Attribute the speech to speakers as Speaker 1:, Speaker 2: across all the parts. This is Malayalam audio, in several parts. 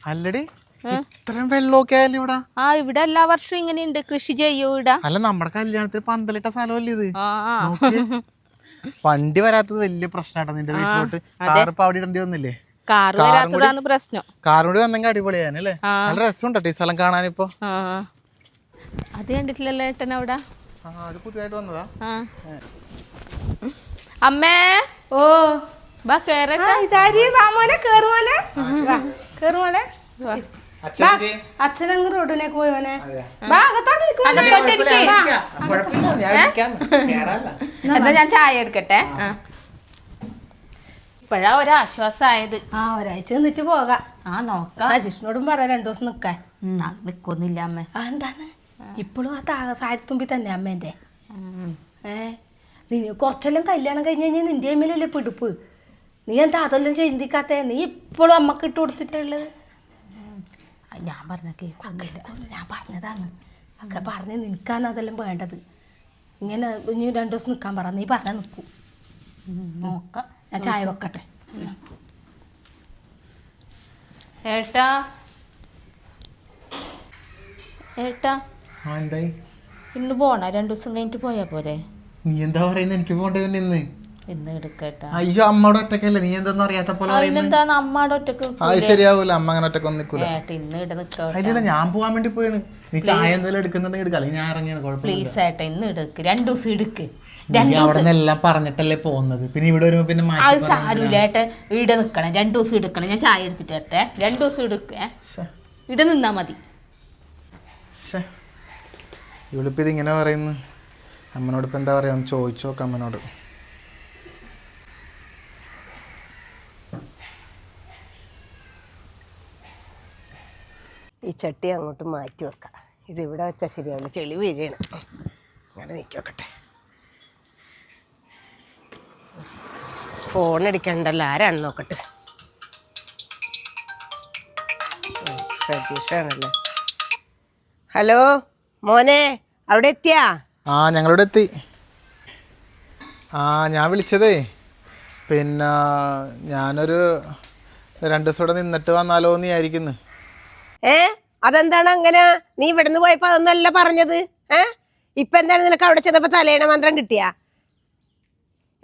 Speaker 1: അല്ലടി ഇത്രയും വെള്ളമൊക്കെ ആയാലും ഇവിടെ?
Speaker 2: ആ ഇവിടെ എല്ലാ വർഷവും ഇങ്ങനെയുണ്ട്. കൃഷി ചെയ്യൂ ഇവിടെ?
Speaker 1: അല്ല നമ്മുടെ കല്യാണത്തിന് പന്തലിട്ട സ്ഥലമല്ലേ ഇത്?
Speaker 2: ആ ആ.
Speaker 1: നോക്കിയേ. വണ്ടി വരാത്തത് വലിയ പ്രശ്നമാട്ടോ നിന്റെ വീട്ടിലോട്ട്. കാർ ഇപ്പൊ അവിടെ ഇടേണ്ടി വന്നില്ലേ?
Speaker 2: കാറ് വരാത്തതാണ് പ്രശ്നം.
Speaker 1: കാറോട് വന്നെങ്കിൽ അടിപൊളിയാനല്ലേ നല്ല രസമുണ്ടോ ഈ സ്ഥലം കാണാനിപ്പോ.
Speaker 2: ആ. അത് കണ്ടിട്ടില്ലല്ലോ ഏട്ടൻ അവിടെ?
Speaker 1: ആ അത് പുതിയതായിട്ട് വന്നതാ.
Speaker 2: ആ. അമ്മേ
Speaker 3: ഓ
Speaker 2: ബാ കേറട്ടെ
Speaker 3: ഇതാരി? വാ മോനെ കേറ് മോനെ വാ, കേറ് മോനെ
Speaker 1: അച്ഛൻ
Speaker 3: അച്ഛനങ്ങ് റോഡിനേക്ക്
Speaker 2: പോയവനെ. എന്നാ ഞാൻ ചായ എടുക്കട്ടെ. ഇപ്പഴാ ഒരാശ്വാസമായത്
Speaker 3: ആ ഒരാഴ്ച നിന്നിട്ട് പോകാം.
Speaker 2: ആ നോക്കാം.
Speaker 3: സജിഷ്ണോടും പറ രണ്ടു ദിവസം നിക്കാൻ.
Speaker 2: നിക്കൊന്നില്ല അമ്മ.
Speaker 3: ആ എന്താന്ന്? ഇപ്പോഴും ആ താ സാരിത്തുമ്പി തന്നെ അമ്മേന്റെ. ഏ? നീ കുറച്ചെല്ലാം കല്യാണം കഴിഞ്ഞ് കഴിഞ്ഞാൽ നിന്റെ അമ്മയിലല്ലേ പിടിപ്പ്? നീ എന്താ അതെല്ലാം ചിന്തിക്കാത്ത നീ ഇപ്പോഴും അമ്മയ്ക്ക് ഇട്ട് കൊടുത്തിട്ടുള്ളത്
Speaker 2: ഞാൻ പറഞ്ഞ കേൾക്കും
Speaker 3: ഞാൻ പറഞ്ഞതാണ്. ഒക്കെ പറഞ്ഞ് നിൽക്കാൻ അതെല്ലാം വേണ്ടത്. ഇങ്ങനെ ഇനി രണ്ടു ദിവസം നിൽക്കാൻ പറ നീ പറഞ്ഞാൽ നിൽക്കൂ.
Speaker 2: നോക്കാം.
Speaker 3: ഞാൻ ചായ വെക്കട്ടെ.
Speaker 2: ഏട്ടാ. ഏട്ടാ.
Speaker 1: എന്തായി?
Speaker 2: ഇന്ന് പോണ? രണ്ടു ദിവസം കഴിഞ്ഞിട്ട് പോയാ പോരെ?
Speaker 1: നീ എന്താ പറയുന്നത് എനിക്ക് പോണ്ടേ ഇന്ന്
Speaker 2: ഇന്ന് എടുക്കട്ടാ.
Speaker 1: അയ്യോ അമ്മയുടെ ഒറ്റക്കല്ലേ നീ എന്തൊന്നും അറിയാത്ത പോലെ പറയുന്നത്
Speaker 2: അതിനെന്താ അമ്മാടെ ഒറ്റയ്ക്ക്
Speaker 1: അത് ശരിയാവൂല. അമ്മ അങ്ങനെ ഒറ്റയ്ക്ക് നിൽക്കൂല
Speaker 2: ഏട്ടാ ഇന്ന് ഇട നിക്കട്ടെ.
Speaker 1: ഞാൻ പോവാൻ വേണ്ടി പോയാണ് നീ ചായ എന്തെങ്കിലും എടുക്കുന്നുണ്ടെങ്കിൽ എടുക്കാം. അല്ലെങ്കിൽ ഞാൻ ഇറങ്ങിയാണ് കുഴപ്പമില്ല.
Speaker 2: പ്ലീസ് ഏട്ടാ ഇന്ന് എടുക്ക്. രണ്ടു ദിവസം എടുക്ക്.
Speaker 1: എല്ലാം പറഞ്ഞിട്ടല്ലേ പോകുന്നത്? പിന്നെ ഇവിടെ വരുമ്പോ പിന്നെ
Speaker 2: അത് സാരൂല ഇവിടെ നിക്കണം. രണ്ടു ദിവസം എടുക്കണം. ഞാൻ ചായ എടുത്തിട്ട് വരട്ടെ. രണ്ടു ദിവസം എടുക്കേ ഇവിടെ നിന്നാ മതി.
Speaker 1: ഇവളിപ്പോ ഇതിങ്ങനെ പറയുന്നു. അമ്മനോട് ഇപ്പൊ എന്താ പറയാ? ചോദിച്ചോക്കാം അമ്മനോട്.
Speaker 4: ഈ ചട്ടി അങ്ങോട്ട് മാറ്റി വെക്കാം. ഇത് ഇവിടെ വെച്ചാൽ ശരിയാവില്ല. ചെളി വീഴണം. അങ്ങനെ നിൽക്കട്ടെ ഫോൺ അടിക്കണ്ടല്ലോ. ആരാണ് നോക്കട്ടെ. സതീഷാണല്ലോ. ഹലോ മോനെ അവിടെ എത്തിയാ?
Speaker 1: ആ ഞങ്ങളിവിടെ എത്തി. ആ ഞാൻ വിളിച്ചതേ. പിന്നെ ഞാനൊരു രണ്ട് ദിവസം ഇവിടെ നിന്നിട്ട് വന്നാലോ എന്ന് വിചാരിക്കുന്നു.
Speaker 4: ഏ? അതെന്താണ് അങ്ങനെ? നീ ഇവിടുന്ന് പോയപ്പോ അതൊന്നല്ല പറഞ്ഞത്. ഏ? ഇപ്പൊ എന്താണ് നിനക്ക് അവിടെ ചെന്നപ്പോ തലേണ മന്ത്രം കിട്ടിയാ?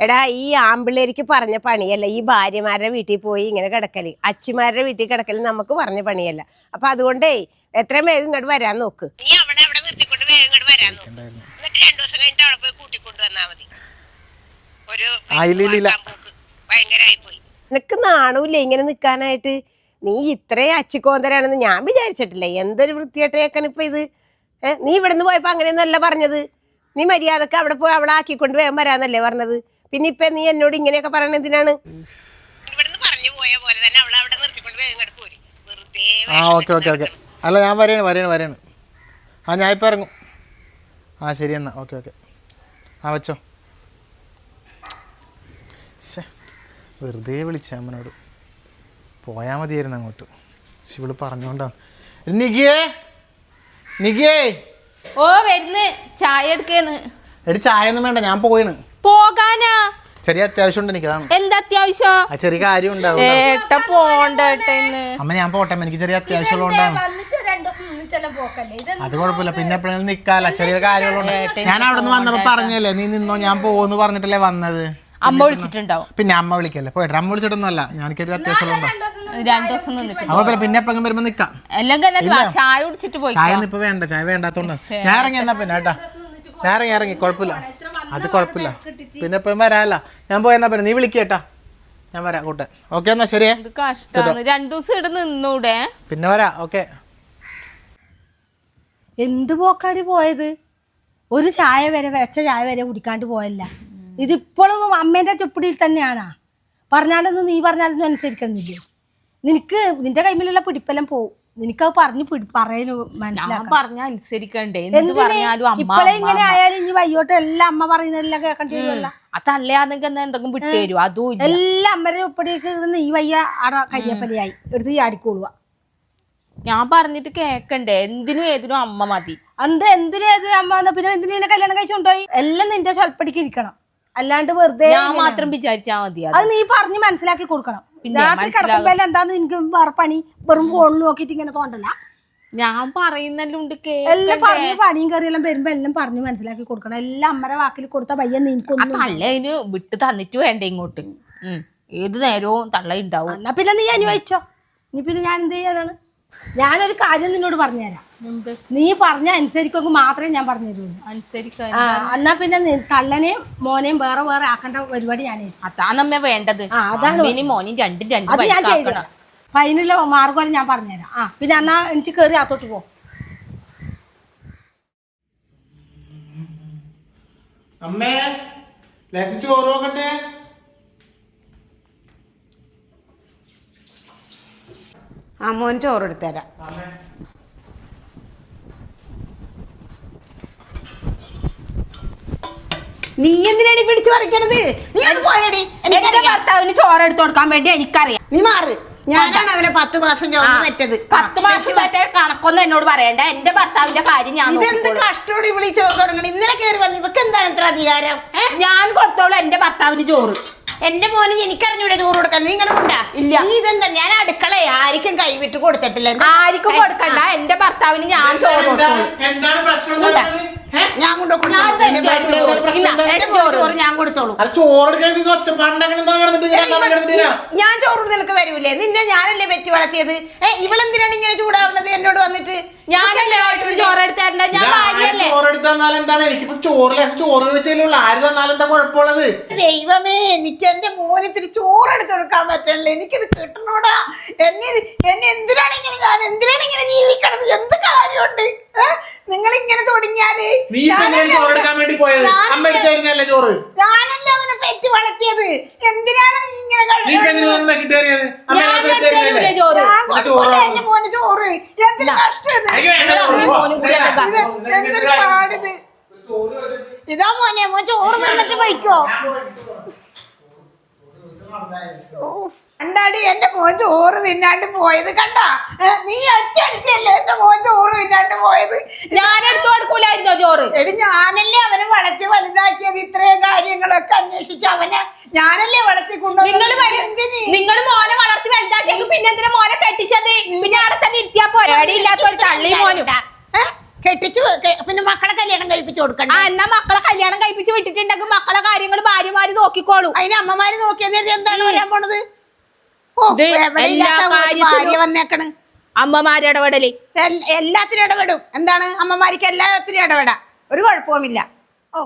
Speaker 4: എടാ ഈ ആമ്പിള്ളേരിക്ക് പറഞ്ഞ പണിയല്ല. ഈ ഭാര്യമാരുടെ വീട്ടിൽ പോയി ഇങ്ങനെ കിടക്കൽ. അച്ചിമാരുടെ വീട്ടിൽ കിടക്കൽ നമുക്ക് പറഞ്ഞ പണിയല്ല. അപ്പൊ അതുകൊണ്ടേ എത്രയും വേഗം ഇങ്ങോട്ട് വരാൻ നോക്ക്. നീ അവിടെ അവിടെ നിർത്തിക്കൊണ്ട് വേഗം ഇങ്ങോട്ട് വരാൻ നോക്ക്. എന്നിട്ട് രണ്ടു ദിവസം കഴിഞ്ഞിട്ട് അവിടെ പോയി കൂട്ടിക്കൊണ്ടു വന്നാ മതി. ഒരു ഭയങ്കരായി പോയി. നിനക്ക് നാണൂല്ലേ ഇങ്ങനെ നിൽക്കാനായിട്ട് നീ ഇത്രയും അച്ചിക്കോന്തരാണെന്ന് ഞാൻ വിചാരിച്ചിട്ടില്ല. എന്തൊരു വൃത്തിയായിട്ട് കേൾക്കാൻ ഇപ്പൊ ഇത്? ഏഹ് നീ നിന്ന് പോയപ്പോ അങ്ങനെയൊന്നല്ല പറഞ്ഞത്. നീ മര്യാദയ്ക്ക് അവിടെ പോയി അവളെ ആക്കിക്കൊണ്ട് വേഗം വരാന്നല്ലേ പറഞ്ഞത്. പിന്നെ ഇപ്പൊ നീ എന്നോട് ഇങ്ങനെയൊക്കെ പറയണ എന്തിനാണ്? ഇവിടുന്ന് പറഞ്ഞു പോയ പോലെ തന്നെ അവളെ അവിടെ നിർത്തിക്കൊണ്ട് വേഗം ഇങ്ങോട്ട് പോരി. വെറുതെ
Speaker 1: ആ ഓക്കെ ഓക്കെ ഓക്കെ. അല്ല ഞാൻ വരെയാണ് വരെയാണ് വരെയാണ് ആ ഞാൻ ഇപ്പം ഇറങ്ങും. ആ ശരി എന്നാ. Okay okay. ആ വെച്ചോ. ശ്ശെ, വെറുതെ വിളിച്ച അമ്മനോട്. പോയാൽ മതിയായിരുന്നു അങ്ങോട്ട്. പക്ഷെ ഇവൾ പറഞ്ഞുകൊണ്ടാണ് നികിയേ നികിയേ
Speaker 2: ഓ വരുന്ന്. ചായ എടുക്കേന്ന്.
Speaker 1: എടി ചായ ഒന്നും വേണ്ട ഞാൻ പോയിണ്.
Speaker 2: പോകാനാ?
Speaker 1: ചെറിയ അത്യാവശ്യം ഉണ്ട് എനിക്ക് അതാണ്.
Speaker 2: എന്താ അത്യാവശ്യം?
Speaker 1: ആ ചെറിയ കാര്യം ഉണ്ടാവും
Speaker 2: ഏട്ട
Speaker 1: അമ്മ ഞാൻ പോട്ടെ എനിക്ക് ചെറിയ
Speaker 3: ഇത്
Speaker 1: അത് കുഴപ്പമില്ല പിന്നെ എപ്പോഴും നിക്കാല ചെറിയ കാര്യങ്ങളുണ്ട് ഞാൻ അവിടെ നിന്ന് വന്നപ്പോ പറഞ്ഞല്ലേ നീ നിന്നോ ഞാൻ പോകുന്നു പറഞ്ഞിട്ടല്ലേ വന്നത്?
Speaker 2: അമ്മ വിളിച്ചിട്ടുണ്ടാവും.
Speaker 1: പിന്നെ അമ്മ വിളിക്കല്ലേ പോയിട്ട് അമ്മ വിളിച്ചിട്ടൊന്നുമല്ല അത്യാവശ്യം അത്യാവശ്യമുണ്ടോ
Speaker 2: രണ്ടു ദിവസം നിന്നിട്ട്
Speaker 1: അപ്പൊ പിന്നെ- പിന്നെ എപ്പോഴും വരുമ്പോ നിക്കാം.
Speaker 2: അല്ലെങ്കിൽ എന്നാ ചായ കുടിച്ചിട്ട് പോയി
Speaker 1: ചായ ഇപ്പൊ വേണ്ട. ചായ വേണ്ടാത്തോണ്ട് ഞാൻ ഇറങ്ങി എന്നാ പിന്നെ കേട്ടാ. ഞാൻ ഇറങ്ങി ഇറങ്ങി. കുഴപ്പമില്ല. അത് കുഴപ്പമില്ല. പിന്നെ എപ്പോഴും വരാല്ല ഞാൻ പോയെന്നാ പിന്നെ നീ വിളിക്കേട്ടാ ഞാൻ വരാം കൂട്ടെ. ഓക്കെ എന്നാ ശരിയേ.
Speaker 2: ഇത് കഷ്ടാണ്. രണ്ടു ദിവസം ഇവിടെ നിന്നൂടെ?
Speaker 1: പിന്നെ വരാ. ഓക്കെ.
Speaker 3: എന്ത് പോക്കാടി പോയത്? ഒരു ചായ വരെ വെച്ച ചായ വരെ കുടിക്കാണ്ട് പോയല്ല. ഇതിപ്പോഴും അമ്മേന്റെ ചുപ്പിടിയിൽ തന്നെയാണാ. പറഞ്ഞാലൊന്നും നീ പറഞ്ഞാലൊന്നും അനുസരിക്കണില്ലേ? നിനക്ക് നിന്റെ കൈമിലുള്ള പിടിപ്പെല്ലാം പോവും. നിനക്കത് പറഞ്ഞു പിടി പറയലു
Speaker 2: ഞാൻ
Speaker 3: മനസ്സിലാക്കാം
Speaker 2: പറഞ്ഞ അനുസരിക്കണ്ടേ. എന്ത് പറഞ്ഞാലും അമ്മ
Speaker 3: ഇങ്ങനെ ആയാലും ഇനി വയ്യോട്ട് എല്ലാം അമ്മ പറയുന്നതെല്ലാം കേൾക്കേണ്ടി വരുമല്ല
Speaker 2: ആ തള്ളയാന്നെങ്കിൽ എന്നാ എന്തെങ്കിലും വിട്ടു തരും അതും ഇല്ല.
Speaker 3: എല്ലാം അമ്മയുടെ നീ ഇരുന്ന് ഈ വയ്യ ആടെ കയ്യപ്പലിയായി. എടുത്ത് ചാടിക്കോളുക
Speaker 2: ഞാൻ പറഞ്ഞിട്ട് കേക്കണ്ടേ? എന്തിനും ഏതിനും അമ്മ മതി.
Speaker 3: എന്ത് എന്തിനും ഏത് അമ്മ വന്നാ പിന്നെ എന്തിനു നിന്നെ കല്യാണം കഴിച്ചുകൊണ്ടുപോയി എല്ലാം നിന്റെ സ്വൽപ്പടിക്ക് ഇരിക്കണം. അല്ലാണ്ട് വെറുതെ
Speaker 2: ഞാൻ മാത്രം വിചാരിച്ചാ മതി അത്
Speaker 3: അത്. നീ പറഞ്ഞ് മനസ്സിലാക്കി കൊടുക്കണം. രാത്രി
Speaker 2: മനസ്സിലാകും
Speaker 3: കിടക്കുമ്പോ എന്താന്ന് എനിക്ക് പണി? വെറും ഫോണിൽ നോക്കിട്ട് ഇങ്ങനെ തോണ്ടല്ല
Speaker 2: ഞാൻ പറയുന്നുണ്ട്
Speaker 3: എല്ലാം പറഞ്ഞു പണിയും കറിയെല്ലാം വരുമ്പോ എല്ലാം പറഞ്ഞു മനസ്സിലാക്കി കൊടുക്കണം. എല്ലാം അമ്മരെ വാക്കിൽ കൊടുത്ത പയ്യൻ
Speaker 2: ആ
Speaker 3: നിനക്കൊന്നും
Speaker 2: തള്ള അതിന് വിട്ട് തന്നിട്ട് വേണ്ട ഇങ്ങോട്ട്. ഏത് നേരവും തള്ള ഉണ്ടാവും
Speaker 3: എന്നാ പിന്നെ നീ അനുഭവിച്ചോ. നീ പിന്നെ ഞാൻ എന്ത് ചെയ്യാനാണ്? ഞാനൊരു കാര്യം നിന്നോട് പറഞ്ഞുതരാം. നീ പറഞ്ഞ അനുസരിക്കുമെങ്കിൽ മാത്രമേ ഞാൻ പറഞ്ഞു തരുള്ളൂ
Speaker 2: അനുസരിക്കാൻ
Speaker 3: ആ എന്നാ പിന്നെ തള്ളനെയും മോനെയും വേറെ വേറെ ആക്കേണ്ട പരിപാടി ഞാൻ
Speaker 2: അതാണമ്മ വേണ്ടത്.
Speaker 3: ആ, അതാണ്
Speaker 2: അമ്മേനും മോനും രണ്ടും രണ്ട്
Speaker 3: അത് ഞാൻ ചെയ്തു
Speaker 2: വഴിക്കാക്കണം
Speaker 3: അപ്പൊ അതിനുള്ള മാർഗം ഞാൻ പറഞ്ഞുതരാം. ആ പിന്നെ എന്നാ എനിക്ക് കയറി അകത്തോട്ട് പോ.
Speaker 1: അമ്മേ ലേശം ചോറ് നോക്കട്ടെ?
Speaker 4: ആ മോൻ ചോറ് എടുത്തുതരാം നീ എന്തിനാണ് ഈ പിടിച്ചു പറിക്കണത്? നീ അത് പോയടി.
Speaker 2: എന്റെ ഭർത്താവിന് ചോറ് എടുത്തു കൊടുക്കാൻ വേണ്ടി എനിക്കറിയാം.
Speaker 4: നീ മാറ്. ഞാനാണ് അവനെ പത്ത് മാസം ചോറ് പറ്റത്
Speaker 2: പത്ത് മാസം മറ്റേ കണക്കൊന്നും എന്നോട് പറയണ്ട. എന്റെ ഭർത്താവിന്റെ കാര്യം ഞാൻ
Speaker 4: ഇതെന്ത്. കഷ്ടോട് ചോറ് തുടങ്ങണം? ഇന്നലെ കയറി വന്നു ഇവക്ക് എന്താണ് ഇത്ര അധികാരം?
Speaker 2: ഞാൻ കൊടുത്തോളൂ എന്റെ ഭർത്താവിന് ചോറ്.
Speaker 4: എന്റെ മോനെ എനിക്കറിഞ്ഞൂടെ ചോറ് കൊടുക്കാൻ നിങ്ങളുടെ കൊണ്ടാ
Speaker 2: ഇല്ല.
Speaker 4: നീ ഇതെന്താ? ഞാൻ അടുക്കള ആർക്കും കൈവിട്ട് കൊടുത്തിട്ടില്ല.
Speaker 2: ആർക്കും കൊടുക്കണ്ട. എന്റെ ഭർത്താവിന് ഞാൻ ചോറ്
Speaker 1: എന്താണ് എന്താണ് പ്രശ്നം?
Speaker 4: ഞാൻ കൊണ്ട്
Speaker 2: ചോറ്.
Speaker 4: ഞാൻ കൊടുത്തോളൂ.
Speaker 1: ചോറ്
Speaker 4: ഞാൻ നിനക്ക് തരൂലേ? നിന്നെ ഞാനല്ലേ വെറ്റി വളർത്തിയത്? ഏ ഇവളെന്തിനാണ് ഇങ്ങനെ ചൂടാവുന്നത് എന്നോട് വന്നിട്ട്? ദൈവമേ എനിക്ക് എന്റെ മോനത്തിന് ചോറെടുത്ത് ചോറ് എടുത്ത് കൊടുക്കാൻ പറ്റണില്ല. എനിക്കിത് കിട്ടണോടാ? എന്നെ എന്നെ എന്തിനാണ് ഇങ്ങനെ ഞാൻ എന്തിനാണ് ഇങ്ങനെ ജീവിക്കണത്? എന്ത് കാര്യമുണ്ട്? നിങ്ങൾ ഇങ്ങനെ തുടങ്ങിയാൽ
Speaker 1: നീ
Speaker 4: ഞാനല്ലേ
Speaker 1: ചോറ് എടുക്കാൻ വേണ്ടി പോയത്? അമ്മ
Speaker 4: ഞാനല്ലേ-
Speaker 1: എടുത്ത് തരുന്നല്ലേ ചോറ്?
Speaker 4: ഞാനല്ലേ അവനെ പെറ്റ് വളർത്തിയത്? എന്തിനാണ് നീ ഇങ്ങനെ
Speaker 1: നീ ഇപ്പൊ എന്തിനാ
Speaker 4: കഴിയുന്നത്?
Speaker 1: തന്നെ കിട്ടിയത് അമ്മ
Speaker 2: ഞാൻ
Speaker 1: എടുത്ത്
Speaker 2: എടുത്ത് തരൂലേ
Speaker 1: തരുന്നല്ലേ?
Speaker 2: ചോറ്.
Speaker 4: ഞാൻ
Speaker 1: ഇത്
Speaker 4: കൊടുക്കൂല എന്റെ മോന് ചോറ്. എന്തൊരു കഷ്ടം
Speaker 1: എനിക്ക് വേണ്ട ചോറ്.
Speaker 2: അമ്മയും മോനും കൂടി
Speaker 1: ഇതാ.
Speaker 4: ഇത് എന്തൊരു പാടിത്? ഇതാ മോനെ മോൻ ചോറ് തന്നിട്ട് വയ്ക്കോ എന്താടി എന്റെ മോൻ ചോറ് തിന്നാണ്ട് പോയത്? കണ്ട? നീ ഒറ്റ അടുത്തല്ലേ എന്റെ മോൻ ചോറ് തിന്നാണ്ട് പോയത്?
Speaker 2: കൊടുക്കൂലായിരുന്നോ ചോറ്?
Speaker 4: എടി ഞാനല്ലേ അവനെ വളർത്തി വലുതാക്കിയത്? ഇത്രയും കാര്യങ്ങളൊക്കെ അന്വേഷിച്ച് അവനെ ഞാനല്ലേ വളർത്തി
Speaker 2: നിങ്ങൾ മോനെ വളർത്തി വലുതാക്കിയത് പിന്നെ എന്തിനാ മോനെ കെട്ടിച്ചത്? പിന്നെ അവിടെ തന്നെ ഇരുത്തിയാ ഒരു തള്ളി മോനും?
Speaker 4: കെട്ടിച്ചു പിന്നെ മക്കളെ കല്യാണം കഴിപ്പിച്ചു
Speaker 2: ആ
Speaker 4: കൊടുക്കണ്ട
Speaker 2: എന്നാ മക്കളെ കല്യാണം കഴിപ്പിച്ച് വിട്ടിട്ടുണ്ടെങ്കിൽ മക്കളെ കാര്യങ്ങൾ ഭാര്യമാര് നോക്കിക്കോളൂ.
Speaker 4: അതിന് അമ്മമാര് നോക്കിയത് എന്താണ് വരാൻ പോണത്?
Speaker 2: എല്ലാ കാര്യത്തിലും-
Speaker 4: വന്നേക്കണ്?
Speaker 2: അമ്മമാരുടെ
Speaker 4: ഇടപെടൽ. എല്ലാത്തിനും ഇടപെടും. എന്താണ്? അമ്മമാർക്ക് എല്ലാത്തിനും ഇടപെടാം. ഒരു കുഴപ്പവുമില്ല. ഓ.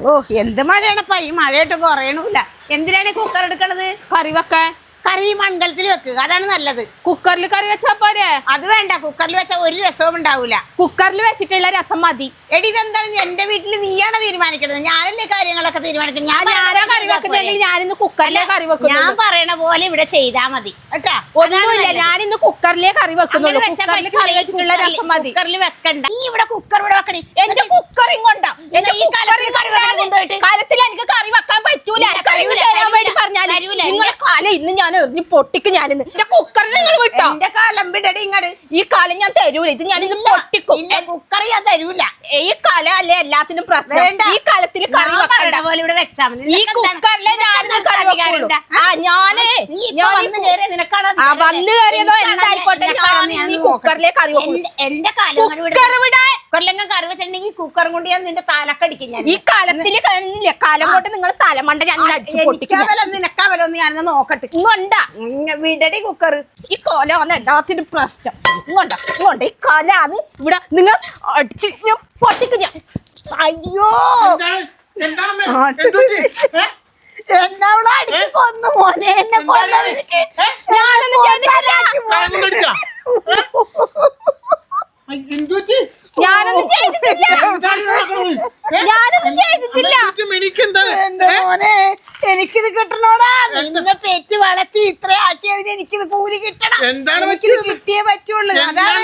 Speaker 4: ഓ എന്ത് മഴയാണപ്പാ? ഈ മഴയായിട്ട് കുറയണമില്ല എന്തിനാണ് കുക്കർ എടുക്കണത്?
Speaker 2: കറി വെക്കാൻ
Speaker 4: കറി മൺകലത്തിൽ വെക്കുക. അതാണ് നല്ലത്.
Speaker 2: കുക്കറിൽ കറി വെച്ചാ പോരെ?
Speaker 4: അത് വേണ്ട. കുക്കറിൽ വെച്ചാൽ ഒരു രസവും ഉണ്ടാവൂല.
Speaker 2: കുക്കറിൽ വെച്ചിട്ടുള്ള രസം മതി.
Speaker 4: എടി ഇതെന്താണ്? എന്റെ വീട്ടിൽ നീയാണ് തീരുമാനിക്കുന്നത്? ഞാനല്ലേ കാര്യങ്ങളൊക്കെ തീരുമാനിക്കുന്നത്? ഞാൻ
Speaker 2: ഞാനാ കറി
Speaker 4: പോലെ
Speaker 2: വെക്കുന്നെങ്കിൽ ഞാനിന്ന് കുക്കറിലെ കറി
Speaker 4: ഞാൻ പറയണ പോലെ ഇവിടെ ചെയ്താ മതി. കേട്ടാ?
Speaker 2: ഒന്നുമില്ല ഞാനിന്ന് കുക്കറിലെ കറി വെക്കുന്നുള്ളൂ. കുക്കറിൽ കറി വെച്ചിട്ടുള്ള രസം മതി.
Speaker 4: കുക്കറിൽ വെക്കണ്ട. നീ ഇവിടെ കുക്കർ ഇവിടെ വെക്കണേ.
Speaker 2: എന്റെ കുക്കറിങ് കൊണ്ടാ എന്റെ
Speaker 4: ഈ കലത്തിൽ കറി വെക്കാൻ കൊണ്ടുപോയിട്ട്.
Speaker 2: കാലത്തിൽ എനിക്ക് കറി വെക്കാൻ പറ്റൂല. കറി
Speaker 4: തരൂല,
Speaker 2: തരാൻ വേണ്ടി
Speaker 4: തരൂല,
Speaker 2: കാലം ഇന്ന് ഞാൻ എറിഞ്ഞ് പൊട്ടിക്കും ഞാനിന്ന്. എന്റെ കുക്കറിൽ നിങ്ങൾ വിട്ടോ?
Speaker 4: എന്റെ കാലം വിടടി ഇങ്ങട്.
Speaker 2: ഈ കാലം ഞാൻ തരൂല. ഇത് ഞാൻ ഇന്ന് പൊട്ടിക്കും.
Speaker 4: ഇല്ല കുക്കർ ഞാൻ തരൂല.
Speaker 2: ഈ കല അല്ലേ എല്ലാത്തിനും പ്രശ്നം? ഈ കലത്തിൽ കറി വെക്കണ്ട.
Speaker 4: പോലെ ഇവിടെ വെച്ചാ
Speaker 2: ഈ? കുക്കറിലെ
Speaker 4: നിനക്ക്
Speaker 2: കറി വെക്കുള്ളൂ. ആ? ഞാനേ ആ, വന്ന് കയറിയതോ എന്തായിക്കോട്ടെ, ഞാൻ ഈ കുക്കറിലെ കറി വെക്കുള്ളൂ.
Speaker 4: എന്റെ- എന്റെ കാലം വിട്. കറി വെച്ചിട്ടുണ്ടെങ്കിൽ കുക്കറും കൊണ്ട് ഞാൻ നിന്റെ തലക്കടിക്കും ഞാൻ.
Speaker 2: ഈ കാലത്തിൽ കഴിഞ്ഞില്ലേ കാലം കൊണ്ട് നിങ്ങൾ തലമണ്ട ഞാൻ ഞാൻ.
Speaker 4: നിനക്കവലൊന്ന് ഞാനൊന്ന് നോക്കട്ടെ.
Speaker 2: ഇങ്ങോണ്ടാ.
Speaker 4: ഇങ്ങ വിടടി കുക്കർ.
Speaker 2: ഈ കൊലമാണ് എല്ലാത്തിനും പ്രശ്നം. ഇങ്ങോണ്ട ഇങ്ങോണ്ട. ഈ കൊലാന്ന് ഇവിടെ നിങ്ങൾ അടിച്ച് ഞാൻ പൊട്ടിക്കും ഞാൻ.
Speaker 4: അയ്യോ? എന്നെ അടിച്ച് കൊന്നു മോനെ എന്നെ കൊല്ലവർക്ക്
Speaker 2: ഞാനൊന്നും ചെയ്തിട്ടില്ല. ഞാനൊന്നും ചെയ്തിട്ടില്ല? ഞാനൊന്നും ചെയ്തിട്ടില്ല.
Speaker 4: മോനെ എനിക്കിത് കിട്ടണോടാ. നിന്നെ പെറ്റ് വളർത്തി ഇത്ര ആക്കിയതിന് എനിക്കിത് കൂലി കിട്ടണം. എനിക്കിത് കിട്ടിയേ പറ്റുള്ളൂ.
Speaker 1: എന്താണ്
Speaker 4: അതാണ്?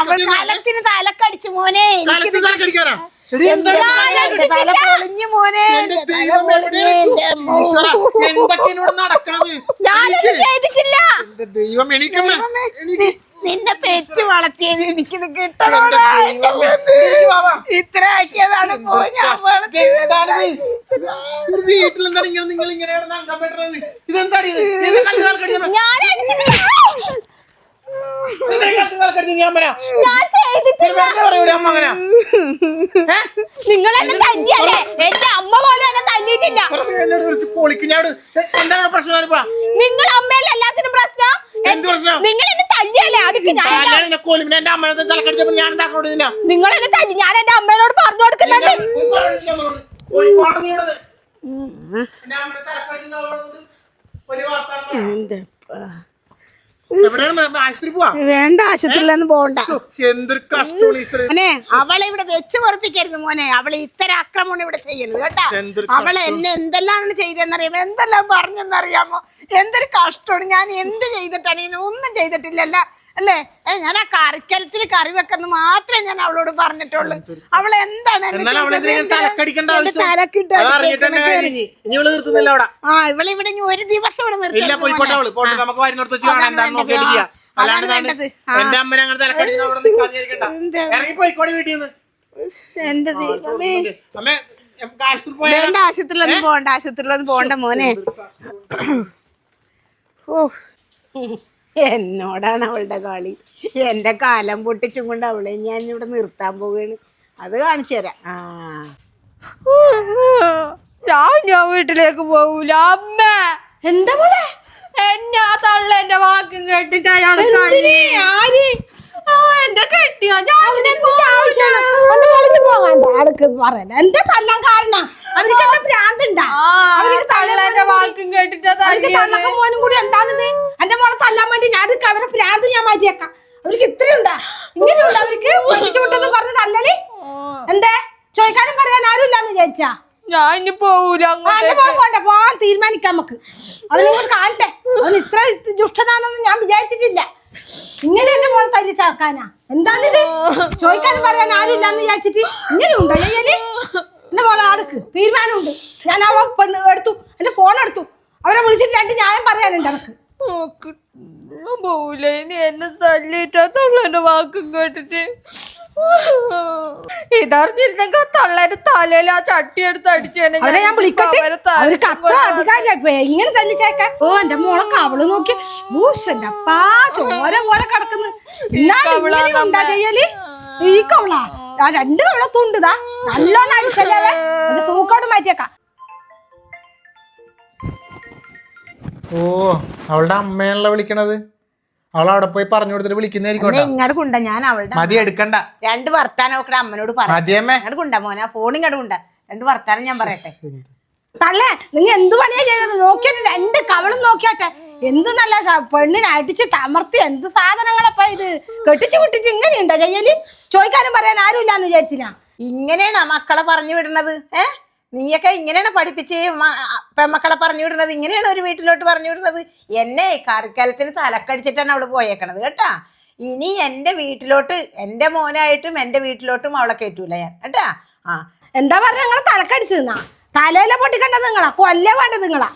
Speaker 4: അവൾ തലത്തിന് തലക്കടിച്ചു മോനെ. എനിക്കിത് പൊളിഞ്ഞു മോനെ.
Speaker 1: ഇവിടെ നടക്കണത്? ദൈവം എനിക്ക്
Speaker 4: നിന്നെ പെറ്റ് വളർത്തിയത് എനിക്കിത് കിട്ടണോടാ. ഇത്ര ആക്കിയതാണ്.
Speaker 1: വീട്ടിലെന്താണ് ഇങ്ങനെ നിങ്ങൾ ഇങ്ങനെയാണ് ഇതെന്താണ്
Speaker 2: നിങ്ങൾ എന്നെ തന്നെയല്ലേ എന്റെ അമ്മ പോലും
Speaker 1: ഞാനിപ്പോ
Speaker 2: നിങ്ങൾ അമ്മയല്ല എല്ലാത്തിനും പ്രശ്നം?
Speaker 1: എന്ത് പ്രശ്നം?
Speaker 2: നിങ്ങൾ എന്നെ തല്ലിയല്ലേ
Speaker 1: ഇതിനാ
Speaker 2: നിങ്ങൾ എന്നെ തല്ലി. ഞാൻ എന്റെ അമ്മയോട് പറഞ്ഞു കൊടുക്കുന്നുണ്ട്.
Speaker 1: എന്റെ
Speaker 4: വേണ്ട ആശുപത്രിയിലൊന്നും
Speaker 1: പോണ്ട
Speaker 4: മോനെ അവളെ ഇവിടെ വെച്ച് പൊറപ്പിക്കരുത് മോനെ. അവളെ ഇത്തരം ആക്രമണം ഇവിടെ ചെയ്യരുത് കേട്ടാ. അവളെ എന്നെ എന്തെല്ലാം ചെയ്തെന്നറിയാമോ? എന്തെല്ലാം പറഞ്ഞെന്നറിയാമോ? എന്തൊരു കഷ്ടമാണ്. ഞാൻ എന്ത് ചെയ്തിട്ടാണ് ഇനി ഒന്നും ചെയ്തിട്ടില്ലല്ല. അല്ലേ? ഏ ഞാൻ ആ കറിക്കലത്തിൽ കറി വെക്കുന്ന മാത്രമേ ഞാൻ അവളോട് പറഞ്ഞിട്ടുള്ളൂ. അവൾ എന്താണ് ആ ഇവൾ ഇവിടെ ഒരു ദിവസം ഇവിടെ
Speaker 1: കാണാം.
Speaker 4: അതാണ് വേണ്ടത്.
Speaker 1: എന്റെ അങ്ങനെ
Speaker 4: എന്റെ ദൈവമേ? വേണ്ട ആശുപത്രിയിലൊന്നും പോകണ്ട ആശുപത്രിയിലൊന്നും പോകണ്ട മോനെ. ഓ എന്നോടാണ് അവളുടെ കളി. എന്റെ കാലം പൊട്ടിച്ചും കൊണ്ട് അവളെ ഞാൻ ഇവിടെ നിർത്താൻ പോവുകയാണ്. അത് കാണിച്ചു തരാം. ആ.
Speaker 2: ഞാൻ ഞാൻ വീട്ടിലേക്ക് പോകൂല അമ്മ!
Speaker 3: എന്താ പോലെ
Speaker 2: എന്നെ ആ തള്ള എന്റെ വാക്കും കേട്ടിട്ട് അയാൾ
Speaker 3: ആര്?
Speaker 2: എന്റെ കെട്ടിയോ? ഞാൻ
Speaker 3: തല്ലാൻ കാരണം. അവർക്ക് എന്താ ഭ്രാന്തുണ്ടാ
Speaker 2: വാക്കും കേട്ടിട്ട്
Speaker 3: മോനും കൂടി എന്താണിത്? എന്റെ മോളെ തല്ലാൻ വേണ്ടി ഞാൻ അവരെ ഭ്രാന്ത് ഞാൻ മാറ്റിയേക്കാം. അവർക്ക് ഇത്രയുണ്ടാ? ഇങ്ങനെയുണ്ട് അവർക്ക്? പഠിച്ചു വിട്ടെന്ന് പറഞ്ഞ് തല്ലല്? എന്തേ? ചോദിക്കാനും പറയാൻ ആരും ഇല്ലാന്ന് വിചാരിച്ചാ?
Speaker 2: ഞാൻ ഇനി പോവൂല
Speaker 3: പോണ്ട. പോവാൻ തീരുമാനിക്കാം നമുക്ക്. അവനിങ്ങോട്ട് കാണട്ടെ. അവൻ ഇത്ര ദുഷ്ടനാണെന്ന് ഞാൻ വിചാരിച്ചിട്ടില്ല. ഇങ്ങനെ എന്റെ മോളെ തല്ലി ചേർക്കാനാ എന്താണിത്? ചോദിക്കാനും പറയാൻ ആരും ഇല്ലാന്ന് വിചാരിച്ചിട്ട് ഇങ്ങനെ ഉണ്ടോ ഞാൻ എന്റെ മോളെ അടുക്ക് തീരുമാനമുണ്ട്. ഞാൻ അവളെ പെണ്ണ് എടുത്തു എന്റെ ഫോൺ എടുത്തു. അവരെ വിളിച്ചിട്ട് രണ്ട് ന്യായം പറയാനുണ്ട് അവർക്ക്.
Speaker 2: ഇനി എന്നെ തല്ലിട്ടാ തള്ളേന്റെ വാക്കും കേട്ടിട്ട്. ഇതറിഞ്ഞിരുന്നെങ്കിൽ തള്ളേന്റെ തലയിൽ ആ ചട്ടി എടുത്ത് അടിച്ചേനെ
Speaker 3: അവരെ ഞാൻ വിളിക്കട്ടെ? അവർക്ക് അത്ര തല്ലിച്ചേക്കാൻ ഓ എന്റെ മോളെ കവൾ നോക്കി. ഊശന്റെ അപ്പാ ചോര പോലെ കിടക്കുന്നു. ഉണ്ടാ ചെയ്യൽ? ഈ കവളാ? ആ രണ്ട് കവളത്തുണ്ടതാ നല്ലോണം അടിച്ചല്ലേ? അത് സൂക്കോട് മാറ്റിയേക്കാം.
Speaker 1: ഓ അവളുടെ അമ്മയാണല്ലോ വിളിക്കണത്. അവൾ അവിടെ പോയി പറഞ്ഞു കൊടുത്തിട്ട് വിളിക്കുന്നതായിരിക്കും
Speaker 4: ഇങ്ങോട്ട് കൊണ്ട ഞാൻ അവളുടെ
Speaker 1: മതി എടുക്കണ്ട.
Speaker 4: രണ്ട് വർത്താനം ഒക്കെ അമ്മനോട് പറയാം
Speaker 1: മതിയമ്മേ
Speaker 4: ഇങ്ങോട്ട് കൊണ്ട മോനെ. ഫോൺ ഇങ്ങോട്ട് കൊണ്ട രണ്ട് വർത്താനം ഞാൻ പറയട്ടെ.
Speaker 3: തള്ളേ നിങ്ങൾ എന്ത് പണിയാ ചെയ്തത്? നോക്കിയിട്ട് രണ്ട് കവളും നോക്കിയാട്ടെ. എന്ത് നല്ല പെണ്ണിനെ അടിച്ച് തമർത്തി എന്ത് സാധനങ്ങളപ്പ ഇത്? കെട്ടിച്ച് കുട്ടിച്ച് ഇങ്ങനെയുണ്ടോ ചെയ്യൽ? ചോദിക്കാനും പറയാൻ ആരും ഇല്ലാന്ന് വിചാരിച്ചില്ല
Speaker 4: ഇങ്ങനെയാണ് മക്കളെ പറഞ്ഞു വിടണത്? ഏ? നീയൊക്കെ ഇങ്ങനെയാണ് പഠിപ്പിച്ച് പെമ്മക്കളെ പറഞ്ഞു വിടുന്നത്. ഇങ്ങനെയാണ് ഒരു വീട്ടിലോട്ട് പറഞ്ഞു വിടുന്നത്. എന്നെ കറിക്കാലത്തിന് തലക്കടിച്ചിട്ടാണ് അവൾ പോയേക്കണത് കേട്ടാ. ഇനി എന്റെ വീട്ടിലോട്ട് എന്റെ മോനായിട്ടും എന്റെ വീട്ടിലോട്ടും അവളെ കയറ്റൂല ഞാൻ കേട്ടാ. ആ.
Speaker 3: എന്താ പറഞ്ഞ? നിങ്ങളെ തലക്കടിച്ചു തലയില പൊട്ടിക്കണ്ടത് നിങ്ങളാ? കൊല്ല വേണ്ടത് നിങ്ങളാ?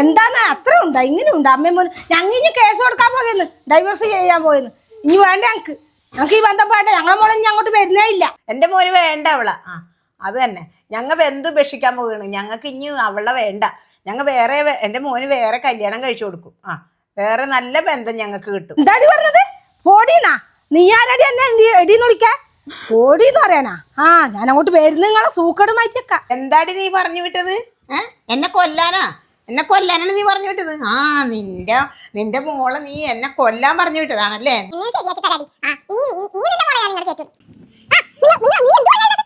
Speaker 3: എന്താണ് അത്ര ഉണ്ടാ ഇങ്ങനെ ഉണ്ട്. അമ്മയും മോനും ഞങ്ങൾ ഇനി കേസ് കൊടുക്കാൻ പോയെന്ന്. ഡൈവേഴ്സ് ചെയ്യാൻ പോയെന്ന്. ഇനി വേണ്ട ഞങ്ങക്ക്. ഞങ്ങൾക്ക് ഈ ബന്ധം വേണ്ട ഞങ്ങളെ മോളെ ഇനി അങ്ങോട്ട് വരുന്നേ ഇല്ല.
Speaker 4: എന്റെ മോന് വേണ്ട അവളാ. ആ. അത് തന്നെ. ഞങ്ങൾ ബന്ധു ഉപേക്ഷിക്കാൻ പോവുകയാണ്. ഞങ്ങൾക്ക് ഇനി അവളെ വേണ്ട. ഞങ്ങൾ വേറെ എന്റെ മോന് വേറെ കല്യാണം കഴിച്ചു കൊടുക്കും. ആ വേറെ നല്ല ബന്ധം ഞങ്ങൾക്ക് കിട്ടും.
Speaker 3: എന്താടി പറഞ്ഞത്? ഓടീന്നാ നീ ആരടി എന്നെ എടീന്ന് വിളിക്കാൻ ഓടീന്ന് പറയാനാ? ആ ഞാൻ അങ്ങോട്ട് വരുന്ന നിങ്ങളെ സൂക്കട് മാറ്റിയേക്കാം.
Speaker 4: എന്താടി നീ പറഞ്ഞു വിട്ടത്? ഏ? എന്നെ കൊല്ലാനാ? എന്നെ കൊല്ലാനാണ് നീ പറഞ്ഞു വിട്ടത്? ആ നിന്റെ നിന്റെ മോളെ നീ എന്നെ കൊല്ലാൻ പറഞ്ഞു വിട്ടതാണല്ലേ?
Speaker 3: നീ
Speaker 4: പോണ്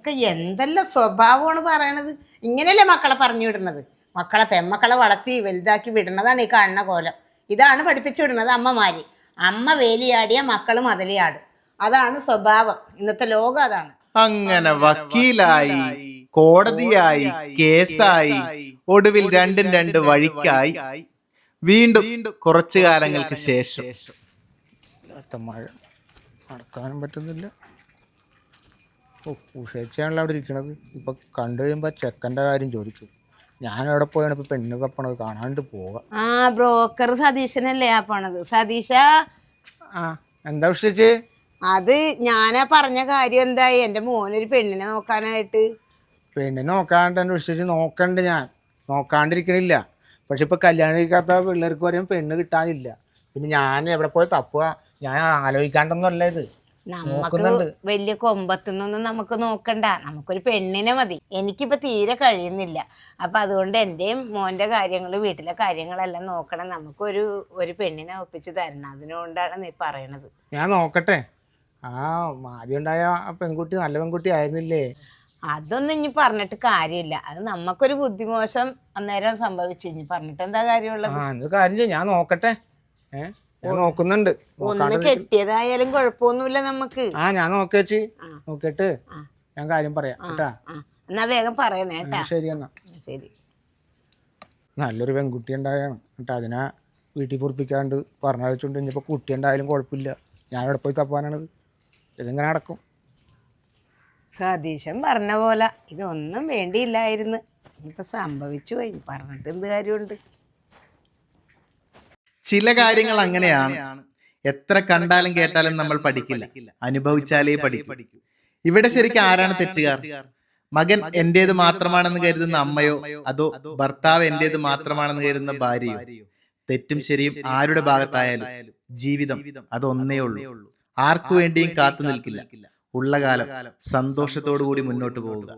Speaker 4: ഒക്കെ എന്തെല്ലാം സ്വഭാവമാണ് പറയണത്? ഇങ്ങനെയല്ലേ മക്കളെ പറഞ്ഞു വിടുന്നത്? മക്കളെ പെമ്മക്കളെ വളർത്തി വലുതാക്കി വിടുന്നതാണ് ഈ കാണുന്ന കോലം. ഇതാണ് പഠിപ്പിച്ചു വിടുന്നത് അമ്മമാര്. അമ്മ വേലിയാടിയ മക്കൾ മതലിയാടും. അതാണ് സ്വഭാവം. ഇന്നത്തെ ലോകം അതാണ്.
Speaker 5: അങ്ങനെ വക്കീലായി കോടതിയായി കേസായി ഒടുവിൽ രണ്ടും രണ്ട് വഴിക്കായി. വീണ്ടും കുറച്ചു കാലങ്ങൾക്ക് ശേഷം. മഴ നടക്കാനും പറ്റുന്നില്ല. ഓ ഉഷേച്ചയാണല്ലോ അവിടെ ഇരിക്കണത്. ഇപ്പൊ കണ്ടു കഴിയുമ്പോ ചെക്കന്റെ കാര്യം ചോദിച്ചു. ഞാൻ എവിടെ പോയാണ് ഇപ്പൊ പെണ്ണ് തപ്പണത് കാണാണ്ട് പോകാം
Speaker 4: ആ ബ്രോക്കർ സതീശനല്ലേ ആ പണത്. സതീശ?
Speaker 5: ആ എന്താ ഉഷേച്ചേ?
Speaker 4: അത് ഞാനാ പറഞ്ഞ കാര്യം എന്തായി? എന്റെ മോനൊരു പെണ്ണിനെ നോക്കാനായിട്ട്.
Speaker 5: പെണ്ണിനെ നോക്കാണ്ട് എന്റെ ഉഷേച്ചി നോക്കണ്ട് ഞാൻ. നോക്കാണ്ടിരിക്കണില്ല. പക്ഷെ ഇപ്പൊ കല്യാണം കഴിക്കാത്ത പിള്ളേർക്ക് വരെയും പെണ്ണ് കിട്ടാനില്ല. പിന്നെ ഞാൻ എവിടെ പോയി തപ്പുക ഞാൻ ആലോചിക്കാണ്ടൊന്നും അല്ല ഇത്.
Speaker 4: നമുക്ക് വലിയ കൊമ്പത്തുനിന്നൊന്നും നമുക്ക് നോക്കണ്ട. നമുക്കൊരു പെണ്ണിനെ മതി. എനിക്കിപ്പോ തീരെ കഴിയുന്നില്ല. അപ്പൊ അതുകൊണ്ട് എന്റെയും മോന്റെ കാര്യങ്ങൾ വീട്ടിലെ കാര്യങ്ങളെല്ലാം നോക്കണം. നമുക്കൊരു ഒരു പെണ്ണിനെ ഒപ്പിച്ച് തരണം. അതിനുകൊണ്ടാണ് നീ പറയണത്.
Speaker 5: ഞാൻ നോക്കട്ടെ. ആ ആദ്യമുണ്ടായ ആ പെൺകുട്ടി നല്ല പെൺകുട്ടി ആയിരുന്നില്ലേ?
Speaker 4: അതൊന്നും ഇനി പറഞ്ഞിട്ട് കാര്യമില്ല. അത് നമുക്കൊരു ബുദ്ധിമോശം അന്നേരം സംഭവിച്ചു. ഇനി പറഞ്ഞിട്ട് എന്താ കാര്യമുള്ളത്
Speaker 5: കാര്യം ഞാൻ നോക്കട്ടെ. ഏ? ഞാൻ നോക്കുന്നുണ്ട്.
Speaker 4: ഒന്ന് കെട്ടിയതായാലും കുഴപ്പമൊന്നുമില്ല നമുക്ക്.
Speaker 5: ആ ഞാൻ നോക്കേച്ചി
Speaker 4: നോക്കിട്ട്
Speaker 5: നോക്കിയിട്ട് ഞാൻ കാര്യം പറയാം കേട്ടാ?
Speaker 4: എന്നാ വേഗം പറയണേ കേട്ടാ?
Speaker 5: ശരി എന്നാ.
Speaker 4: ശരി.
Speaker 5: നല്ലൊരു പെൺകുട്ടി ഉണ്ടായാണ്. കേട്ടോ അതിനാ വീട്ടിൽ പൊറപ്പിക്കാണ്ട് പറഞ്ഞയച്ചുകൊണ്ട് ഇനിയിപ്പോൾ കുട്ടി ഉണ്ടായാലും കുഴപ്പമില്ല. ഞാനിവിടെ പോയി തപ്പാനാണിത്. ഇതിങ്ങനെ നടക്കും?
Speaker 4: സതീശൻ പറഞ്ഞ പോലെ ഇതൊന്നും വേണ്ടിയില്ലായിരുന്നു. ഇനിയിപ്പോ സംഭവിച്ചു പോയി. പറഞ്ഞിട്ട് എന്ത് കാര്യമുണ്ട്?
Speaker 5: ചില കാര്യങ്ങൾ അങ്ങനെയാണ്. എത്ര കണ്ടാലും കേട്ടാലും നമ്മൾ പഠിക്കില്ല. അനുഭവിച്ചാലേ പഠിക്കൂ. ഇവിടെ ശരിക്കും ആരാണ് തെറ്റുകാർ? മകൻ എന്റേത് മാത്രമാണെന്ന് കരുതുന്ന അമ്മയോ? അതോ ഭർത്താവ് എന്റേത് മാത്രമാണെന്ന് കരുതുന്ന ഭാര്യയോ? തെറ്റും ശരിയും ആരുടെ ഭാഗത്തായാലും ജീവിതം അതൊന്നേ ഉള്ളൂ. ആർക്കു വേണ്ടിയും കാത്തു നിൽക്കില്ല. ഉള്ള കാലം സന്തോഷത്തോടു കൂടി മുന്നോട്ട് പോവുക.